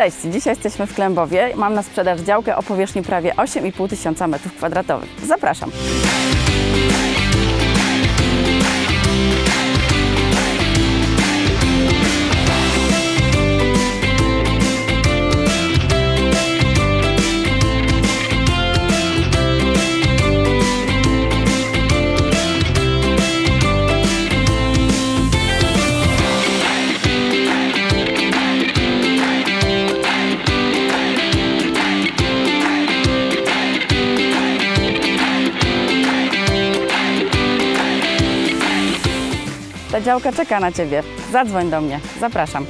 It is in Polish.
Cześć, dzisiaj jesteśmy w Klębowie. Mam na sprzedaż działkę o powierzchni prawie 8,5 tysiąca metrów kwadratowych. Zapraszam. Ta działka czeka na Ciebie. Zadzwoń do mnie. Zapraszam.